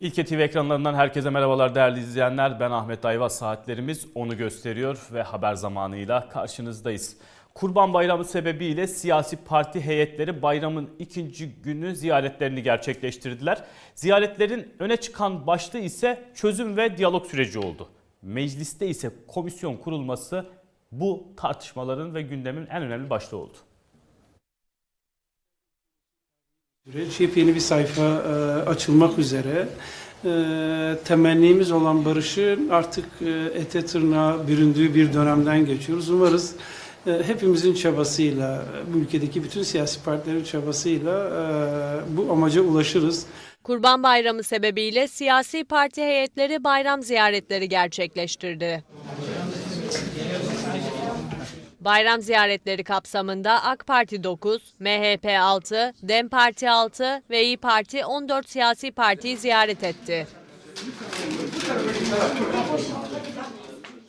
İlke TV ekranlarından herkese merhabalar değerli izleyenler. Ben Ahmet Ayva. Saatlerimiz onu gösteriyor ve haber zamanıyla karşınızdayız. Kurban Bayramı sebebiyle siyasi parti heyetleri bayramın ikinci günü ziyaretlerini gerçekleştirdiler. Ziyaretlerin öne çıkan başlığı ise çözüm ve diyalog süreci oldu. Mecliste ise komisyon kurulması bu tartışmaların ve gündemin en önemli başlığı oldu. Süreç yepyeni bir sayfa e, açılmak üzere. E, temennimiz olan barışın artık e, ete tırnağa büründüğü bir dönemden geçiyoruz. Umarız e, hepimizin çabasıyla, bu ülkedeki bütün siyasi partilerin çabasıyla e, bu amaca ulaşırız. Kurban Bayramı sebebiyle siyasi parti heyetleri bayram ziyaretleri gerçekleştirdi. Bayram ziyaretleri kapsamında AK Parti 9, MHP 6, DEM Parti 6 ve İyi Parti 14 siyasi partiyi ziyaret etti.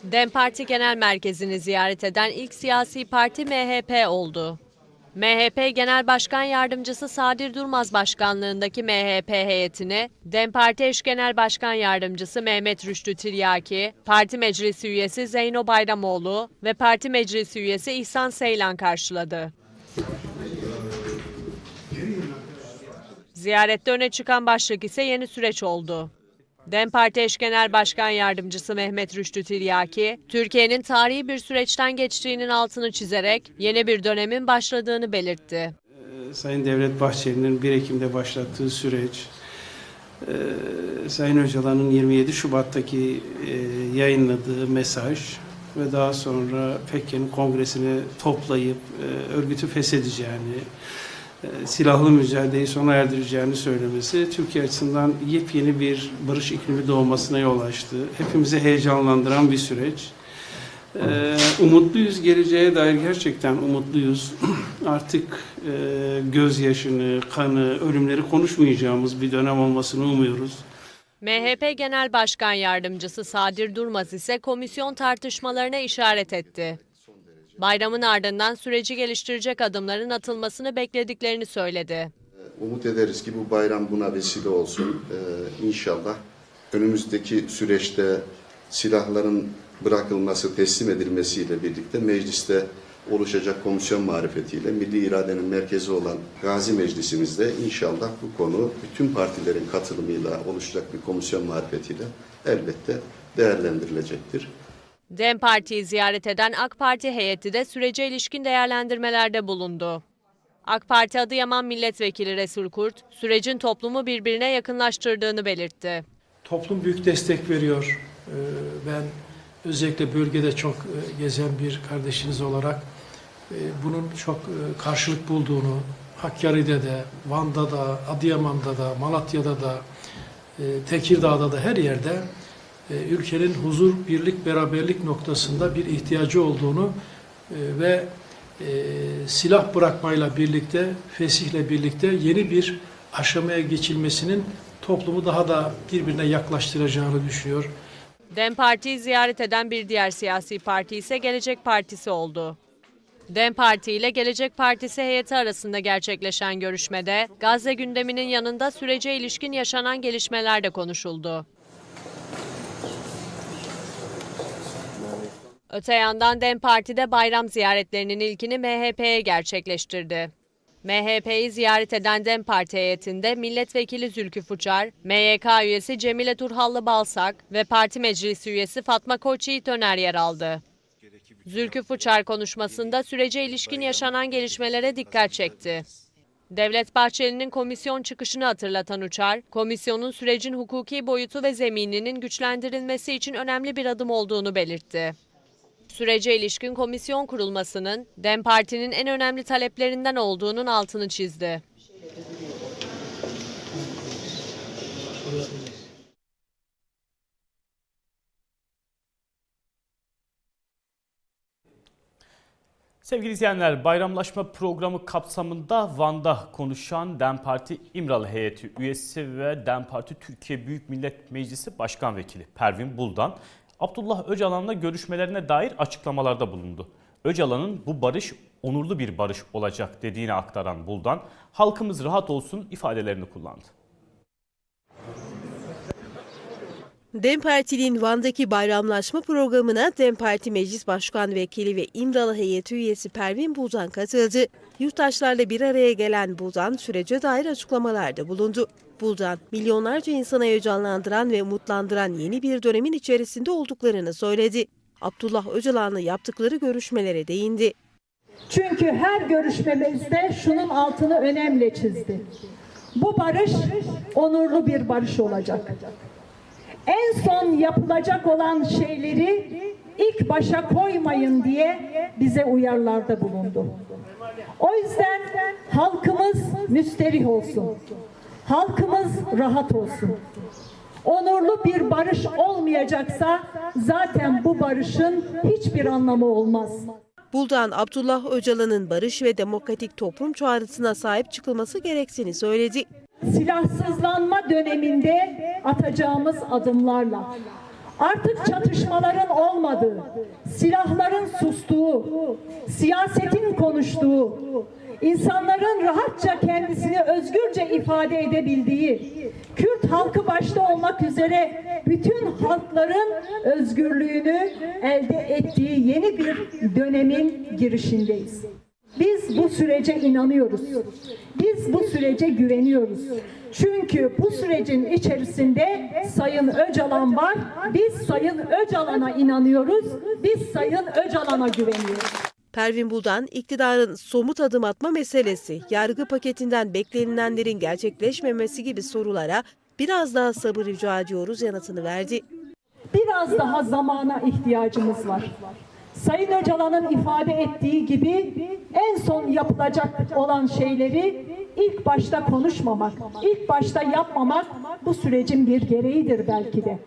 DEM Parti Genel Merkezi'ni ziyaret eden ilk siyasi parti MHP oldu. MHP Genel Başkan Yardımcısı Sadir Durmaz başkanlığındaki MHP heyetine DEM Parti Eş Genel Başkan Yardımcısı Mehmet Rüştü Tiryaki, Parti Meclisi üyesi Zeyno Bayramoğlu ve Parti Meclisi üyesi İhsan Seylan karşıladı. Ziyarette öne çıkan başlık ise yeni süreç oldu. DEM Parti Eş Genel Başkan Yardımcısı Mehmet Rüştü Tiryaki, Türkiye'nin tarihi bir süreçten geçtiğinin altını çizerek yeni bir dönemin başladığını belirtti. E, Sayın Devlet Bahçeli'nin 1 Ekim'de başlattığı süreç, e, Sayın Öcalan'ın 27 Şubat'taki e, yayınladığı mesaj ve daha sonra PKK'nın kongresini toplayıp e, örgütü feshedeceğini, silahlı mücadeleyi sona erdireceğini söylemesi Türkiye açısından yepyeni bir barış iklimi doğmasına yol açtı. Hepimizi heyecanlandıran bir süreç. Ee, umutluyuz geleceğe dair gerçekten umutluyuz. Artık e, gözyaşını, kanı, ölümleri konuşmayacağımız bir dönem olmasını umuyoruz. MHP Genel Başkan Yardımcısı Sadir Durmaz ise komisyon tartışmalarına işaret etti. Bayramın ardından süreci geliştirecek adımların atılmasını beklediklerini söyledi. Umut ederiz ki bu bayram buna vesile olsun. Ee, inşallah önümüzdeki süreçte silahların bırakılması, teslim edilmesiyle birlikte mecliste oluşacak komisyon marifetiyle Milli İradenin merkezi olan Gazi Meclisimizde inşallah bu konu bütün partilerin katılımıyla oluşacak bir komisyon marifetiyle elbette değerlendirilecektir. DEM Parti'yi ziyaret eden AK Parti heyeti de sürece ilişkin değerlendirmelerde bulundu. AK Parti Adıyaman Milletvekili Resul Kurt, sürecin toplumu birbirine yakınlaştırdığını belirtti. Toplum büyük destek veriyor. Ee, Ben özellikle bölgede çok e, gezen bir kardeşiniz olarak e, bunun çok e, karşılık bulduğunu, Hakkari'de de, Van'da da, Adıyaman'da da, Malatya'da da, Tekirdağ'da da her yerde ülkenin huzur, birlik, beraberlik noktasında bir ihtiyacı olduğunu e, ve e, silah bırakmayla birlikte, fesihle birlikte yeni bir aşamaya geçilmesinin toplumu daha da birbirine yaklaştıracağını düşünüyor. DEM Parti'yi ziyaret eden bir diğer siyasi parti ise Gelecek Partisi oldu. DEM Parti ile Gelecek Partisi heyeti arasında gerçekleşen görüşmede Gazze gündeminin yanında sürece ilişkin yaşanan gelişmeler de konuşuldu. Öte yandan DEM Parti de bayram ziyaretlerinin ilkini MHP'ye gerçekleştirdi. MHP'yi ziyaret eden DEM Parti heyetinde Milletvekili Zülkü Fuçar, MYK üyesi Cemile Turhallı Balsak ve Parti Meclisi üyesi Fatma Koçyiğit Öner yer aldı. Zülkü Fuçar konuşmasında sürece ilişkin yaşanan gelişmelere dikkat çekti. Devlet Bahçeli'nin komisyon çıkışını hatırlatan Uçar, komisyonun sürecin hukuki boyutu ve zemininin güçlendirilmesi için önemli bir adım olduğunu belirtti. Sürece ilişkin komisyon kurulmasının DEM Parti'nin en önemli taleplerinden olduğunun altını çizdi. Sevgili izleyenler, bayramlaşma programı kapsamında Van'da konuşan DEM Parti İmralı heyeti üyesi ve DEM Parti Türkiye Büyük Millet Meclisi Başkan Vekili Pervin Buldan, Abdullah Öcalan'la görüşmelerine dair açıklamalarda bulundu. Öcalan'ın bu barış onurlu bir barış olacak dediğini aktaran Buldan, halkımız rahat olsun ifadelerini kullandı. DEM Parti'nin Van'daki bayramlaşma programına DEM Parti Meclis Başkan Vekili ve İmralı heyeti üyesi Pervin Buldan katıldı. Yurttaşlarla bir araya gelen Buldan sürece dair açıklamalarda bulundu. Buldan, milyonlarca insanı heyecanlandıran ve umutlandıran yeni bir dönemin içerisinde olduklarını söyledi. Abdullah Öcalan'la yaptıkları görüşmelere değindi. Çünkü her görüşmemizde şunun altını önemli çizdi. Bu barış onurlu bir barış olacak. En son yapılacak olan şeyleri ilk başa koymayın diye bize uyarılarda bulundu. O yüzden halkımız müsterih olsun. Halkımız rahat olsun. Onurlu bir barış olmayacaksa zaten bu barışın hiçbir anlamı olmaz. Buldan, Abdullah Öcalan'ın barış ve demokratik toplum çağrısına sahip çıkılması gerektiğini söyledi. silahsızlanma döneminde atacağımız adımlarla artık çatışmaların olmadığı, silahların sustuğu, siyasetin konuştuğu, insanların rahatça kendisini özgürce ifade edebildiği, Kürt halkı başta olmak üzere bütün halkların özgürlüğünü elde ettiği yeni bir dönemin girişindeyiz. Biz bu sürece inanıyoruz. Biz bu sürece güveniyoruz. Çünkü bu sürecin içerisinde Sayın Öcalan var. Biz Sayın Öcalan'a inanıyoruz. Biz Sayın Öcalan'a güveniyoruz. Pervin Buldan, iktidarın somut adım atma meselesi, yargı paketinden beklenilenlerin gerçekleşmemesi gibi sorulara biraz daha sabır rica ediyoruz yanıtını verdi. Biraz daha zamana ihtiyacımız var. Sayın Öcalan'ın ifade ettiği gibi en son yapılacak olan şeyleri ilk başta konuşmamak, ilk başta yapmamak bu sürecin bir gereğidir belki de.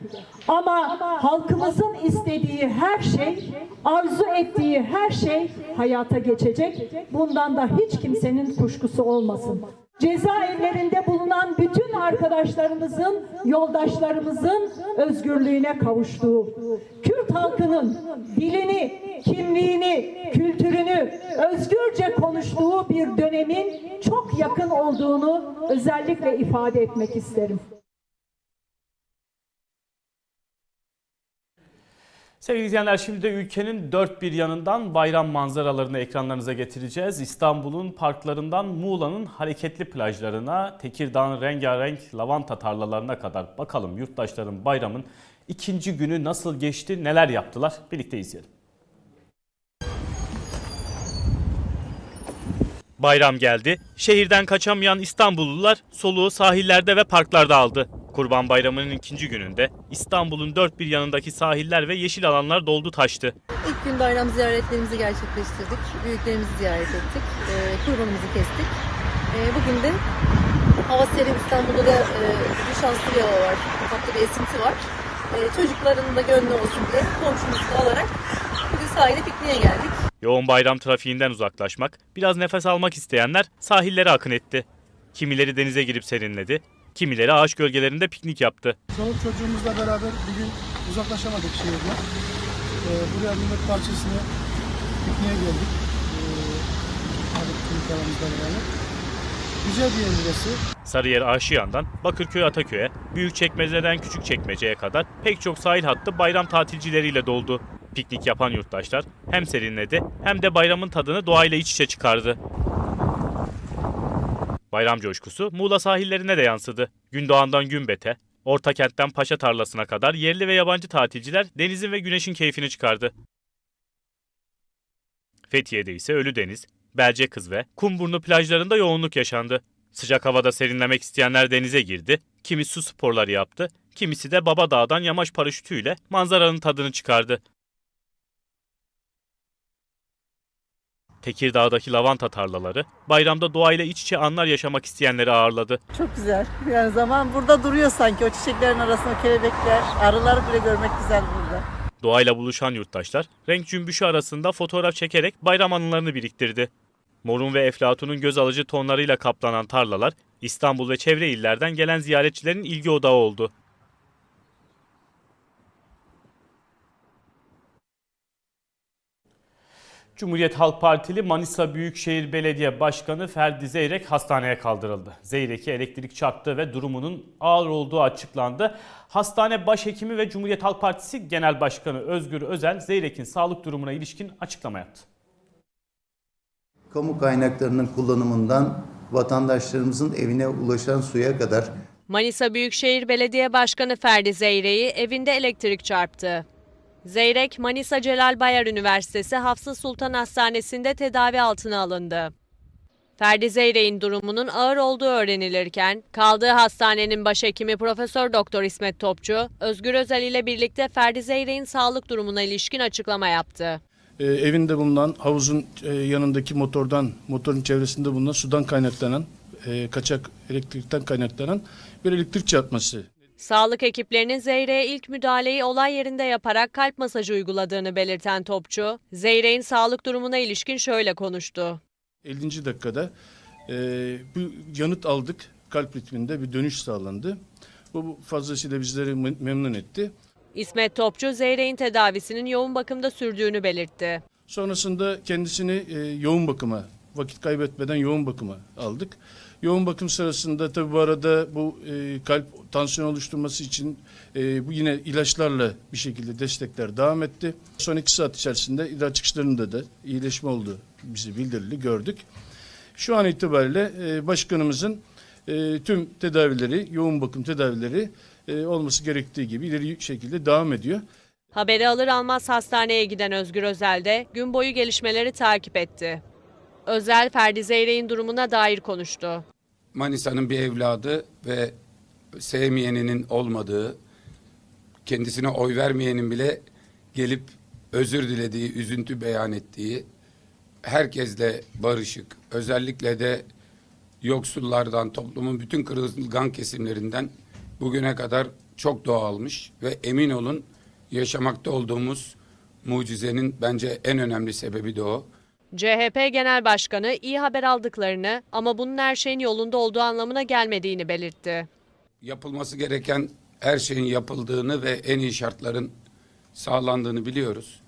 Ama halkımızın istediği her şey, arzu ettiği her şey hayata geçecek. Bundan da hiç kimsenin kuşkusu olmasın. Cezaevlerinde bulunan bütün arkadaşlarımızın, yoldaşlarımızın özgürlüğüne kavuştuğu, Kürt halkının dilini, kimliğini, kültürünü özgürce konuştuğu bir dönemin çok yakın olduğunu özellikle ifade etmek isterim. Sevgili izleyenler şimdi de ülkenin dört bir yanından bayram manzaralarını ekranlarınıza getireceğiz. İstanbul'un parklarından Muğla'nın hareketli plajlarına, Tekirdağ'ın rengarenk lavanta tarlalarına kadar bakalım yurttaşların bayramın ikinci günü nasıl geçti, neler yaptılar birlikte izleyelim. Bayram geldi. Şehirden kaçamayan İstanbullular soluğu sahillerde ve parklarda aldı. Kurban Bayramı'nın ikinci gününde İstanbul'un dört bir yanındaki sahiller ve yeşil alanlar doldu taştı. İlk gün bayram ziyaretlerimizi gerçekleştirdik. Büyüklerimizi ziyaret ettik. Ee, kurbanımızı kestik. Ee, bugün de hava serin İstanbul'da da e, bir şanslı bir hava var. Tatlı bir esinti var. Ee, çocukların da gönlü olsun diye komşumuzu alarak bugün sahile pikniğe geldik. Yoğun bayram trafiğinden uzaklaşmak, biraz nefes almak isteyenler sahillere akın etti. Kimileri denize girip serinledi, kimileri ağaç gölgelerinde piknik yaptı. Çoluk çocuğumuzla beraber bir gün uzaklaşamadık şehirden. Ee, buraya Millet Bahçesi'ne pikniğe geldik. Ee. Güzel bir yer burası. Sarıyer Aşiyan'dan Bakırköy Ataköy'e, Büyükçekmece'den Küçükçekmece'ye kadar pek çok sahil hattı bayram tatilcileriyle doldu. Piknik yapan yurttaşlar hem serinledi hem de bayramın tadını doğayla iç içe çıkardı. Bayram coşkusu Muğla sahillerine de yansıdı. Gündoğan'dan Gümbet'e, Ortakent'ten Paşa Tarlası'na kadar yerli ve yabancı tatilciler denizin ve güneşin keyfini çıkardı. Fethiye'de ise Ölüdeniz, Belcekız ve Kumburnu plajlarında yoğunluk yaşandı. Sıcak havada serinlemek isteyenler denize girdi, kimi su sporları yaptı, kimisi de Baba Dağ'dan yamaç paraşütüyle manzaranın tadını çıkardı. Tekirdağ'daki lavanta tarlaları bayramda doğayla iç içe anlar yaşamak isteyenleri ağırladı. Çok güzel. Yani zaman burada duruyor sanki. O çiçeklerin arasında kelebekler, arıları bile görmek güzel burada. Doğayla buluşan yurttaşlar renk cümbüşü arasında fotoğraf çekerek bayram anılarını biriktirdi. Morun ve eflatunun göz alıcı tonlarıyla kaplanan tarlalar İstanbul ve çevre illerden gelen ziyaretçilerin ilgi odağı oldu. Cumhuriyet Halk Partili Manisa Büyükşehir Belediye Başkanı Ferdi Zeyrek hastaneye kaldırıldı. Zeyrek'e elektrik çarptı ve durumunun ağır olduğu açıklandı. Hastane Başhekimi ve Cumhuriyet Halk Partisi Genel Başkanı Özgür Özel Zeyrek'in sağlık durumuna ilişkin açıklama yaptı. kamu kaynaklarının kullanımından vatandaşlarımızın evine ulaşan suya kadar Manisa Büyükşehir Belediye Başkanı Ferdi Zeyrek'i evinde elektrik çarptı. Zeyrek, Manisa Celal Bayar Üniversitesi Hafsa Sultan Hastanesi'nde tedavi altına alındı. Ferdi Zeyrek'in durumunun ağır olduğu öğrenilirken, kaldığı hastanenin başhekimi Profesör Doktor İsmet Topçu, Özgür Özel ile birlikte Ferdi Zeyrek'in sağlık durumuna ilişkin açıklama yaptı. E, evinde bulunan havuzun e, yanındaki motordan, motorun çevresinde bulunan sudan kaynaklanan, e, kaçak elektrikten kaynaklanan bir elektrik çarpması. Sağlık ekiplerinin Zeyrek'e ilk müdahaleyi olay yerinde yaparak kalp masajı uyguladığını belirten Topçu, Zeyrek'in sağlık durumuna ilişkin şöyle konuştu. 50. dakikada e, bu yanıt aldık. Kalp ritminde bir dönüş sağlandı. Bu fazlasıyla bizleri mem- memnun etti. İsmet Topçu, Zeyrek'in tedavisinin yoğun bakımda sürdüğünü belirtti. Sonrasında kendisini e, yoğun bakıma, vakit kaybetmeden yoğun bakıma aldık. Yoğun bakım sırasında tabii bu arada bu e, kalp tansiyon oluşturması için e, bu yine ilaçlarla bir şekilde destekler devam etti. Son iki saat içerisinde idrar çıkışlarında da iyileşme oldu bizi bildirildi, gördük. Şu an itibariyle e, başkanımızın e, tüm tedavileri, yoğun bakım tedavileri e, olması gerektiği gibi ileri şekilde devam ediyor. Haberi alır almaz hastaneye giden Özgür Özel de gün boyu gelişmeleri takip etti. Özel, Ferdi Zeyrek'in durumuna dair konuştu. Manisa'nın bir evladı ve sevmeyeninin olmadığı, kendisine oy vermeyenin bile gelip özür dilediği, üzüntü beyan ettiği, herkesle barışık, özellikle de yoksullardan, toplumun bütün kırılgan kesimlerinden bugüne kadar çok doğalmış ve emin olun yaşamakta olduğumuz mucizenin bence en önemli sebebi de o. CHP Genel Başkanı iyi haber aldıklarını ama bunun her şeyin yolunda olduğu anlamına gelmediğini belirtti. yapılması gereken her şeyin yapıldığını ve en iyi şartların sağlandığını biliyoruz.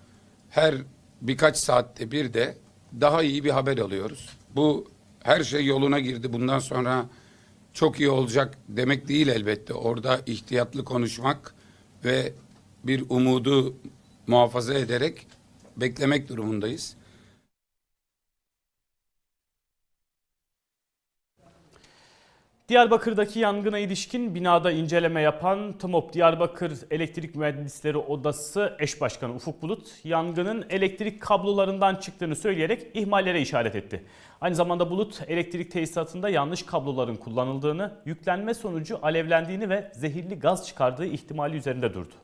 Her birkaç saatte bir de daha iyi bir haber alıyoruz. Bu her şey yoluna girdi. Bundan sonra çok iyi olacak demek değil elbette. Orada ihtiyatlı konuşmak ve bir umudu muhafaza ederek beklemek durumundayız. Diyarbakır'daki yangına ilişkin binada inceleme yapan TMOP Diyarbakır Elektrik Mühendisleri Odası eş başkanı Ufuk Bulut, yangının elektrik kablolarından çıktığını söyleyerek ihmallere işaret etti. Aynı zamanda Bulut, elektrik tesisatında yanlış kabloların kullanıldığını, yüklenme sonucu alevlendiğini ve zehirli gaz çıkardığı ihtimali üzerinde durdu.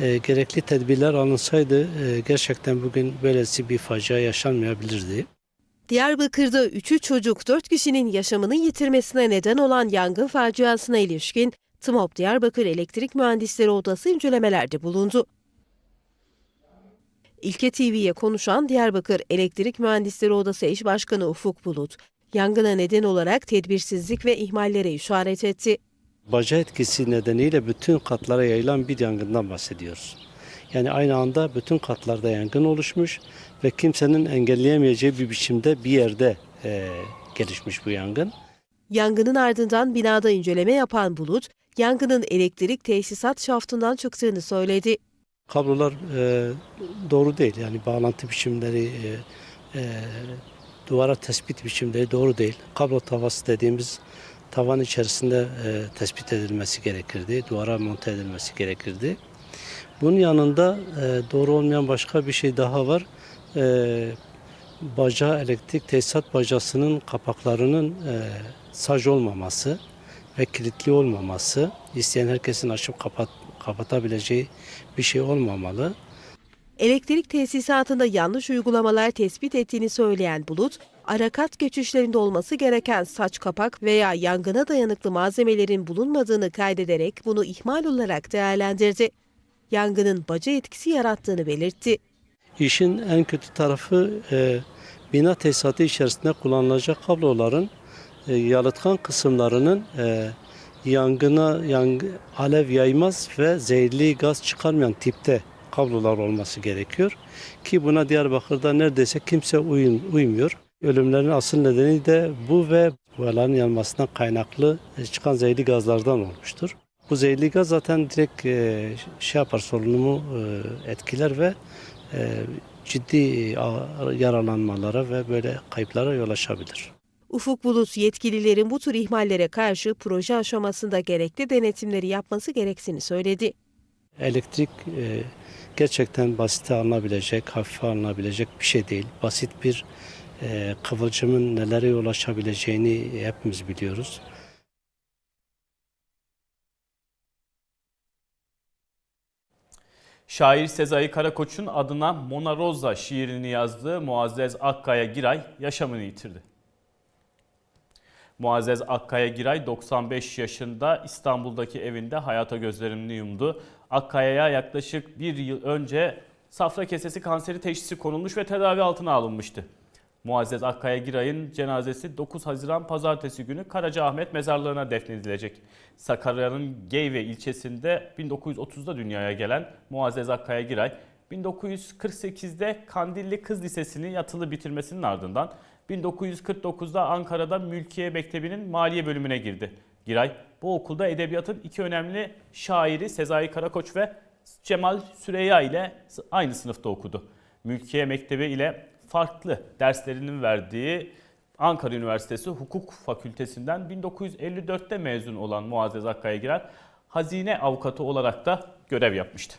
E, gerekli tedbirler alınsaydı e, gerçekten bugün böylesi bir facia yaşanmayabilirdi. Diyarbakır'da 3'ü çocuk 4 kişinin yaşamını yitirmesine neden olan yangın faciasına ilişkin TMOP Diyarbakır Elektrik Mühendisleri Odası incelemelerde bulundu. İlke TV'ye konuşan Diyarbakır Elektrik Mühendisleri Odası eş başkanı Ufuk Bulut, yangına neden olarak tedbirsizlik ve ihmallere işaret etti. Baca etkisi nedeniyle bütün katlara yayılan bir yangından bahsediyoruz. Yani aynı anda bütün katlarda yangın oluşmuş ve kimsenin engelleyemeyeceği bir biçimde bir yerde e, gelişmiş bu yangın. Yangının ardından binada inceleme yapan Bulut, yangının elektrik tesisat şaftından çıktığını söyledi. Kablolar e, doğru değil. Yani bağlantı biçimleri, e, e, duvara tespit biçimleri doğru değil. Kablo tavası dediğimiz tavan içerisinde e, tespit edilmesi gerekirdi. Duvara monte edilmesi gerekirdi. Bunun yanında e, doğru olmayan başka bir şey daha var. E, baca elektrik tesisat bacasının kapaklarının e, saj olmaması ve kilitli olmaması, isteyen herkesin açıp kapat, kapatabileceği bir şey olmamalı. Elektrik tesisatında yanlış uygulamalar tespit ettiğini söyleyen Bulut, arakat geçişlerinde olması gereken saç kapak veya yangına dayanıklı malzemelerin bulunmadığını kaydederek bunu ihmal olarak değerlendirdi. Yangının baca etkisi yarattığını belirtti. İşin en kötü tarafı e, bina tesisatı içerisinde kullanılacak kabloların e, yalıtkan kısımlarının e, yangına yang, alev yaymaz ve zehirli gaz çıkarmayan tipte kablolar olması gerekiyor. Ki buna Diyarbakır'da neredeyse kimse uyum, uymuyor. Ölümlerin asıl nedeni de bu ve boyaların yanmasından kaynaklı e, çıkan zehirli gazlardan olmuştur. Bu zehirli gaz zaten direkt e, şey yapar solunumu e, etkiler ve ciddi e, yaralanmalara ve böyle kayıplara yol açabilir. Ufuk Bulut yetkililerin bu tür ihmallere karşı proje aşamasında gerekli denetimleri yapması gerektiğini söyledi. Elektrik e, gerçekten basite alınabilecek, hafife alınabilecek bir şey değil. Basit bir e, kıvılcımın nelere yol açabileceğini hepimiz biliyoruz. Şair Sezai Karakoç'un adına Mona Rosa şiirini yazdığı Muazzez Akkaya Giray yaşamını yitirdi. Muazzez Akkaya Giray 95 yaşında İstanbul'daki evinde hayata gözlerini yumdu. Akkaya'ya yaklaşık bir yıl önce safra kesesi kanseri teşhisi konulmuş ve tedavi altına alınmıştı. Muazzez Akkaya Giray'ın cenazesi 9 Haziran Pazartesi günü Karacaahmet mezarlığına defnedilecek. Sakarya'nın Geyve ilçesinde 1930'da dünyaya gelen Muazzez Akkaya Giray, 1948'de Kandilli Kız Lisesi'ni yatılı bitirmesinin ardından 1949'da Ankara'da Mülkiye Mektebi'nin maliye bölümüne girdi. Giray bu okulda edebiyatın iki önemli şairi Sezai Karakoç ve Cemal Süreyya ile aynı sınıfta okudu. Mülkiye Mektebi ile farklı derslerinin verdiği Ankara Üniversitesi Hukuk Fakültesinden 1954'te mezun olan Muazzez Akkaya Giray hazine avukatı olarak da görev yapmıştı.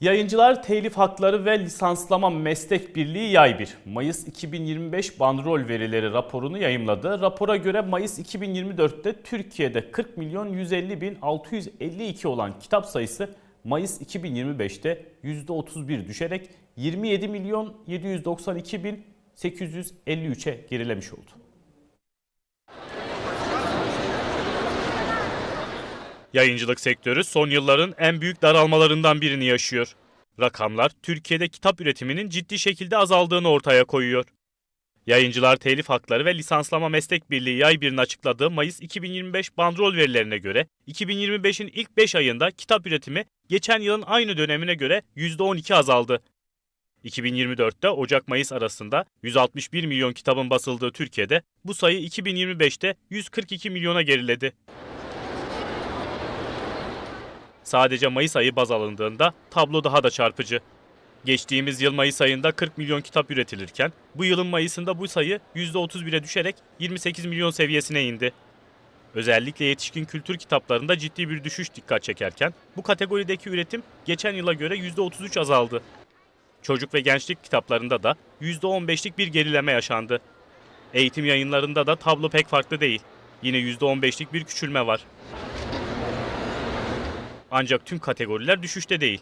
Yayıncılar Telif Hakları ve Lisanslama Meslek Birliği Yay 1, Mayıs 2025 bandrol verileri raporunu yayımladı. Rapora göre Mayıs 2024'te Türkiye'de 40 milyon 150 bin 652 olan kitap sayısı Mayıs 2025'te %31 düşerek 27 milyon 792 bin 853'e gerilemiş oldu. Yayıncılık sektörü son yılların en büyük daralmalarından birini yaşıyor. Rakamlar Türkiye'de kitap üretiminin ciddi şekilde azaldığını ortaya koyuyor. Yayıncılar Telif Hakları ve Lisanslama Meslek Birliği Yay 1'in açıkladığı Mayıs 2025 bandrol verilerine göre 2025'in ilk 5 ayında kitap üretimi geçen yılın aynı dönemine göre %12 azaldı. 2024'te Ocak-Mayıs arasında 161 milyon kitabın basıldığı Türkiye'de bu sayı 2025'te 142 milyona geriledi. Sadece Mayıs ayı baz alındığında tablo daha da çarpıcı. Geçtiğimiz yıl Mayıs ayında 40 milyon kitap üretilirken bu yılın Mayıs'ında bu sayı %31'e düşerek 28 milyon seviyesine indi. Özellikle yetişkin kültür kitaplarında ciddi bir düşüş dikkat çekerken bu kategorideki üretim geçen yıla göre %33 azaldı. Çocuk ve gençlik kitaplarında da %15'lik bir gerileme yaşandı. Eğitim yayınlarında da tablo pek farklı değil. Yine %15'lik bir küçülme var. Ancak tüm kategoriler düşüşte değil.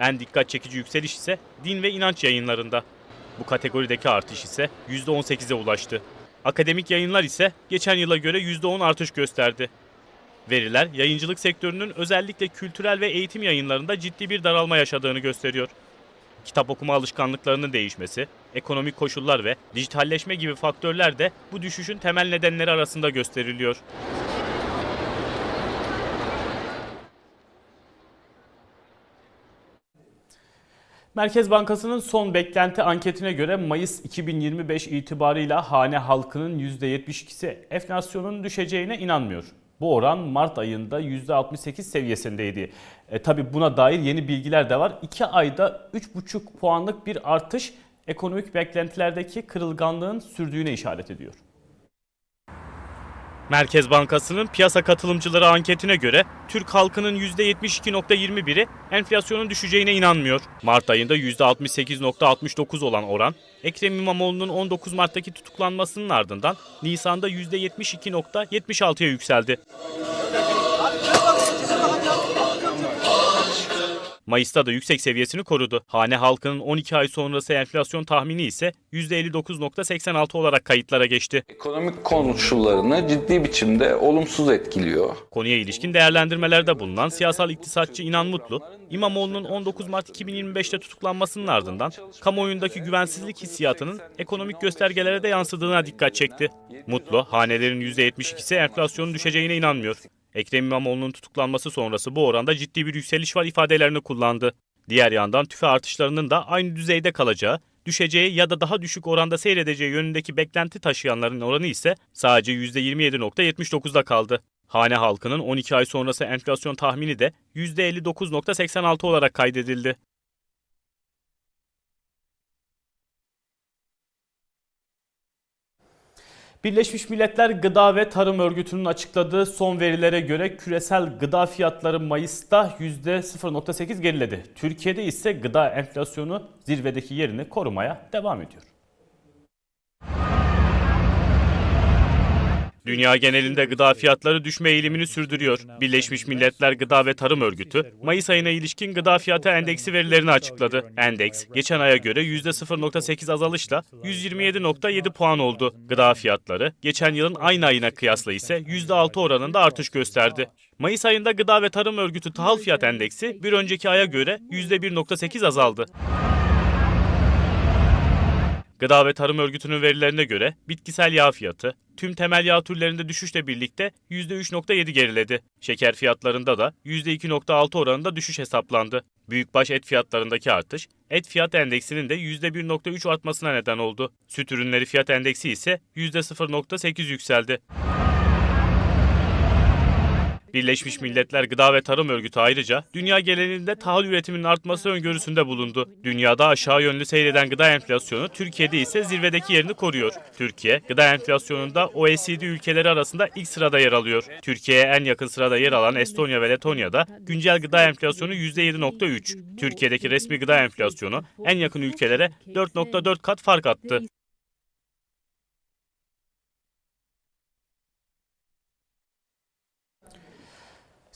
En dikkat çekici yükseliş ise din ve inanç yayınlarında. Bu kategorideki artış ise %18'e ulaştı. Akademik yayınlar ise geçen yıla göre %10 artış gösterdi. Veriler yayıncılık sektörünün özellikle kültürel ve eğitim yayınlarında ciddi bir daralma yaşadığını gösteriyor. Kitap okuma alışkanlıklarının değişmesi, ekonomik koşullar ve dijitalleşme gibi faktörler de bu düşüşün temel nedenleri arasında gösteriliyor. Merkez Bankası'nın son beklenti anketine göre Mayıs 2025 itibarıyla hane halkının %72'si enflasyonun düşeceğine inanmıyor. Bu oran Mart ayında %68 seviyesindeydi. E, tabii buna dair yeni bilgiler de var. 2 ayda 3,5 puanlık bir artış ekonomik beklentilerdeki kırılganlığın sürdüğüne işaret ediyor. Merkez Bankası'nın piyasa katılımcıları anketine göre Türk halkının %72.21'i enflasyonun düşeceğine inanmıyor. Mart ayında %68.69 olan oran, Ekrem İmamoğlu'nun 19 Mart'taki tutuklanmasının ardından Nisan'da %72.76'ya yükseldi. Mayıs'ta da yüksek seviyesini korudu. Hane halkının 12 ay sonrası enflasyon tahmini ise %59.86 olarak kayıtlara geçti. Ekonomik koşullarını ciddi biçimde olumsuz etkiliyor. Konuya ilişkin değerlendirmelerde bulunan siyasal iktisatçı İnan Mutlu, İmamoğlu'nun 19 Mart 2025'te tutuklanmasının ardından kamuoyundaki güvensizlik hissiyatının ekonomik göstergelere de yansıdığına dikkat çekti. Mutlu, hanelerin %72'si enflasyonun düşeceğine inanmıyor. Ekrem İmamoğlu'nun tutuklanması sonrası bu oranda ciddi bir yükseliş var ifadelerini kullandı. Diğer yandan tüfe artışlarının da aynı düzeyde kalacağı, düşeceği ya da daha düşük oranda seyredeceği yönündeki beklenti taşıyanların oranı ise sadece %27.79'da kaldı. Hane halkının 12 ay sonrası enflasyon tahmini de %59.86 olarak kaydedildi. Birleşmiş Milletler Gıda ve Tarım Örgütü'nün açıkladığı son verilere göre küresel gıda fiyatları Mayıs'ta %0.8 geriledi. Türkiye'de ise gıda enflasyonu zirvedeki yerini korumaya devam ediyor. Dünya genelinde gıda fiyatları düşme eğilimini sürdürüyor. Birleşmiş Milletler Gıda ve Tarım Örgütü, Mayıs ayına ilişkin gıda fiyatı endeksi verilerini açıkladı. Endeks, geçen aya göre %0.8 azalışla 127.7 puan oldu. Gıda fiyatları, geçen yılın aynı ayına kıyasla ise %6 oranında artış gösterdi. Mayıs ayında Gıda ve Tarım Örgütü Tahıl Fiyat Endeksi bir önceki aya göre %1.8 azaldı. Gıda ve Tarım Örgütü'nün verilerine göre bitkisel yağ fiyatı tüm temel yağ türlerinde düşüşle birlikte %3.7 geriledi. Şeker fiyatlarında da %2.6 oranında düşüş hesaplandı. Büyükbaş et fiyatlarındaki artış et fiyat endeksinin de %1.3 artmasına neden oldu. Süt ürünleri fiyat endeksi ise %0.8 yükseldi. Birleşmiş Milletler Gıda ve Tarım Örgütü ayrıca dünya genelinde tahıl üretiminin artması öngörüsünde bulundu. Dünyada aşağı yönlü seyreden gıda enflasyonu Türkiye'de ise zirvedeki yerini koruyor. Türkiye, gıda enflasyonunda OECD ülkeleri arasında ilk sırada yer alıyor. Türkiye'ye en yakın sırada yer alan Estonya ve Letonya'da güncel gıda enflasyonu %7.3. Türkiye'deki resmi gıda enflasyonu en yakın ülkelere 4.4 kat fark attı.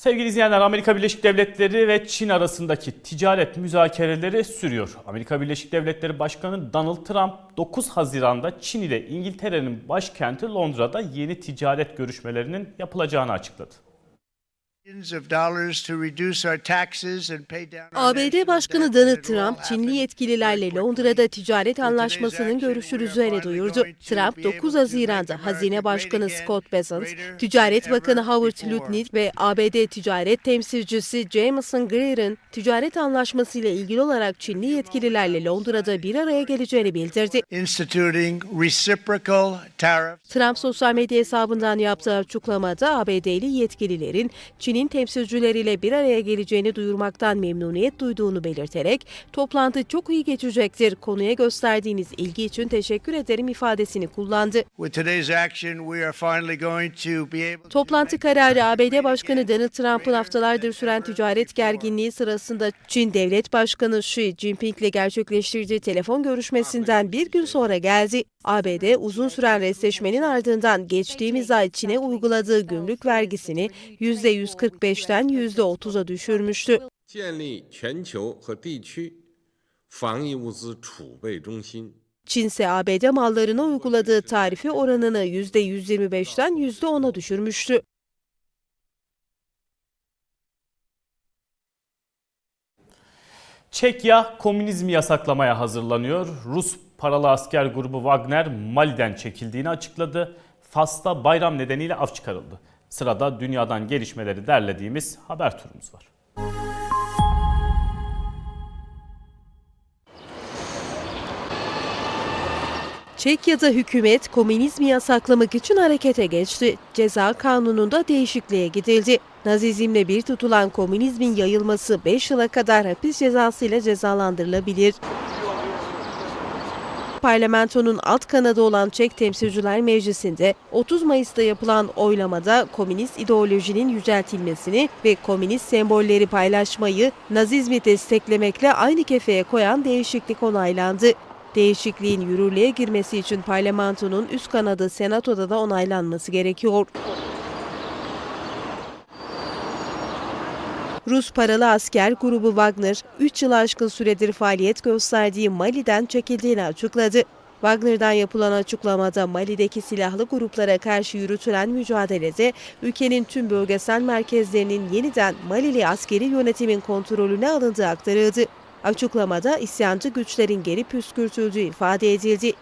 Sevgili izleyenler Amerika Birleşik Devletleri ve Çin arasındaki ticaret müzakereleri sürüyor. Amerika Birleşik Devletleri Başkanı Donald Trump 9 Haziran'da Çin ile İngiltere'nin başkenti Londra'da yeni ticaret görüşmelerinin yapılacağını açıkladı. ABD Başkanı Donald Trump, Çinli yetkililerle Londra'da ticaret anlaşmasının görüşüleceğini duyurdu. Trump, 9 Haziran'da Hazine Başkanı Scott Bessent, Ticaret Bakanı Howard Lutnick ve ABD Ticaret Temsilcisi Jameson Greer'in ticaret anlaşması ile ilgili olarak Çinli yetkililerle Londra'da bir araya geleceğini bildirdi. Trump sosyal medya hesabından yaptığı açıklamada ABD'li yetkililerin Çin'in temsilcileriyle bir araya geleceğini duyurmaktan memnuniyet duyduğunu belirterek toplantı çok iyi geçecektir, konuya gösterdiğiniz ilgi için teşekkür ederim ifadesini kullandı. Toplantı kararı ABD Başkanı Donald Trump'ın haftalardır süren ticaret gerginliği sırasında Çin Devlet Başkanı Xi Jinping ile gerçekleştirdiği telefon görüşmesinden bir gün sonra geldi. ABD uzun süren restleşmenin ardından geçtiğimiz ay Çin'e uyguladığı gümrük vergisini %45'ten %30'a düşürmüştü. Çinse ABD mallarına uyguladığı tarifi oranını %125'ten %10'a düşürmüştü. Çekya komünizmi yasaklamaya hazırlanıyor. Rus paralı asker grubu Wagner Mali'den çekildiğini açıkladı. Fas'ta bayram nedeniyle af çıkarıldı. Sırada dünyadan gelişmeleri derlediğimiz haber turumuz var. Çekya'da hükümet komünizmi yasaklamak için harekete geçti. Ceza kanununda değişikliğe gidildi. Nazizmle bir tutulan komünizmin yayılması 5 yıla kadar hapis cezasıyla cezalandırılabilir. Parlamentonun alt kanadı olan Çek Temsilciler Meclisi'nde 30 Mayıs'ta yapılan oylamada komünist ideolojinin yüceltilmesini ve komünist sembolleri paylaşmayı Nazizmi desteklemekle aynı kefeye koyan değişiklik onaylandı. Değişikliğin yürürlüğe girmesi için parlamentonun üst kanadı senatoda da onaylanması gerekiyor. Rus paralı asker grubu Wagner, 3 yıl aşkın süredir faaliyet gösterdiği Mali'den çekildiğini açıkladı. Wagner'dan yapılan açıklamada Mali'deki silahlı gruplara karşı yürütülen mücadelede ülkenin tüm bölgesel merkezlerinin yeniden Malili askeri yönetimin kontrolüne alındığı aktarıldı. Açıklamada isyancı güçlerin geri püskürtüldüğü ifade edildi.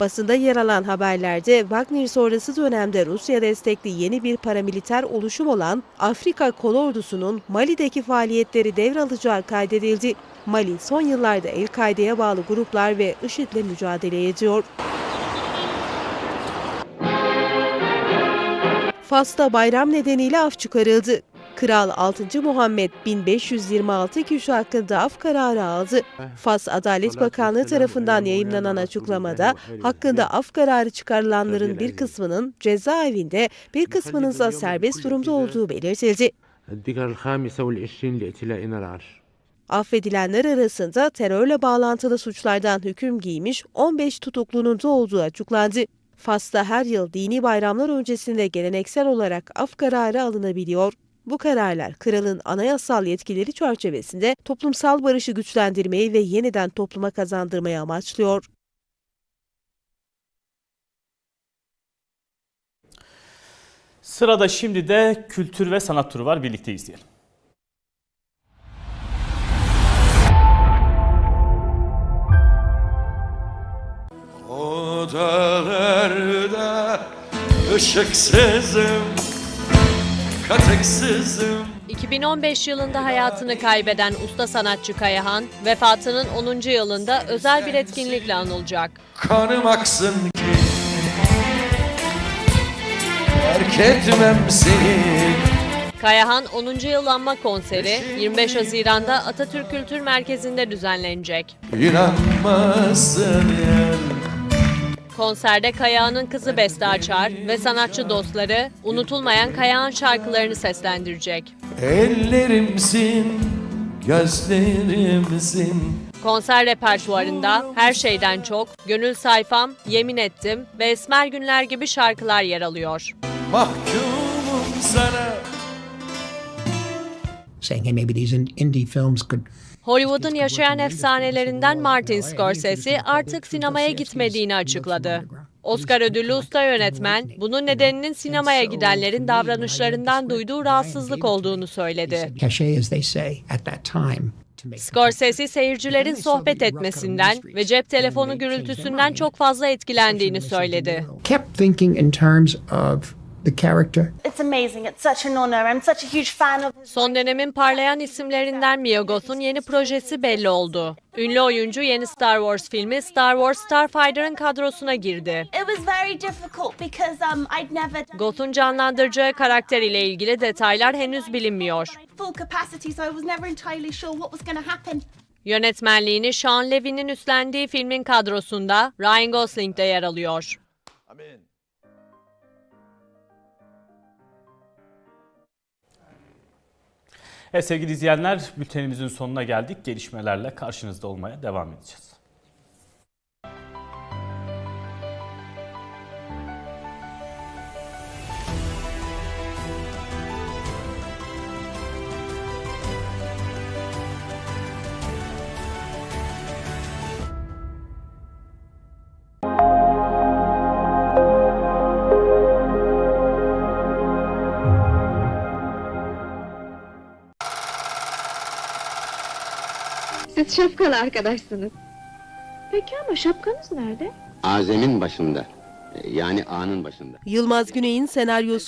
Basında yer alan haberlerde Wagner sonrası dönemde Rusya destekli yeni bir paramiliter oluşum olan Afrika Kol Ordusu'nun Mali'deki faaliyetleri devralacağı kaydedildi. Mali son yıllarda El-Kaide'ye bağlı gruplar ve IŞİD'le mücadele ediyor. Fas'ta bayram nedeniyle af çıkarıldı. Kral 6. Muhammed 1526 kişi hakkında af kararı aldı. Fas Adalet Bakanlığı tarafından yayınlanan açıklamada hakkında af kararı çıkarılanların bir kısmının cezaevinde bir kısmının ise serbest durumda olduğu belirtildi. Affedilenler arasında terörle bağlantılı suçlardan hüküm giymiş 15 tutuklunun da olduğu açıklandı. Fas'ta her yıl dini bayramlar öncesinde geleneksel olarak af kararı alınabiliyor. Bu kararlar kralın anayasal yetkileri çerçevesinde toplumsal barışı güçlendirmeyi ve yeniden topluma kazandırmayı amaçlıyor. Sırada şimdi de kültür ve sanat turu var. Birlikte izleyelim. Odalarda ışıksızım, katıksızım. 2015 yılında hayatını kaybeden usta sanatçı Kayahan, vefatının 10. yılında özel bir etkinlikle anılacak. Kanım aksın ki terk etmem seni. Kayahan 10. yıl anma konseri 25 Haziran'da Atatürk Kültür Merkezi'nde düzenlenecek. İnanmazsın yani. Konserde Kayahan'ın kızı Beste Açar ve sanatçı dostları unutulmayan Kayahan şarkılarını seslendirecek. Ellerimsin, gözlerimsin. Konser repertuarında her şeyden çok Gönül Sayfam, Yemin Ettim ve Esmer Günler gibi şarkılar yer alıyor. Mahkumum sana. saying, hey, maybe these in- indie films could Hollywood'un yaşayan efsanelerinden Martin Scorsese artık sinemaya gitmediğini açıkladı. Oscar ödüllü usta yönetmen, bunun nedeninin sinemaya gidenlerin davranışlarından duyduğu rahatsızlık olduğunu söyledi. cachet, as they say, at that time. to make Scorsese seyircilerin sohbet etmesinden ve cep telefonu gürültüsünden çok fazla etkilendiğini söyledi. The character. It's amazing. It's such an honor. I'm such a huge fan of his. Son dönemin parlayan isimlerinden Mia Goth'un yeni projesi belli oldu. Ünlü oyuncu yeni Star Wars filmi Star Wars Starfighter'ın kadrosuna girdi. It was very difficult because um, I'd never done Goth'un canlandıracağı karakter ile ilgili detaylar henüz bilinmiyor. full capacity, so I was never entirely sure what was going to happen. Yönetmenliğini Sean Levy'nin üstlendiği filmin kadrosunda Ryan Gosling de yer alıyor. Evet sevgili izleyenler bültenimizin sonuna geldik. Gelişmelerle karşınızda olmaya devam edeceğiz. Şapkalı arkadaşsınız. Peki ama şapkanız nerede? Azem'in başında. Yani A'nın başında. Yılmaz Güney'in senaryosunu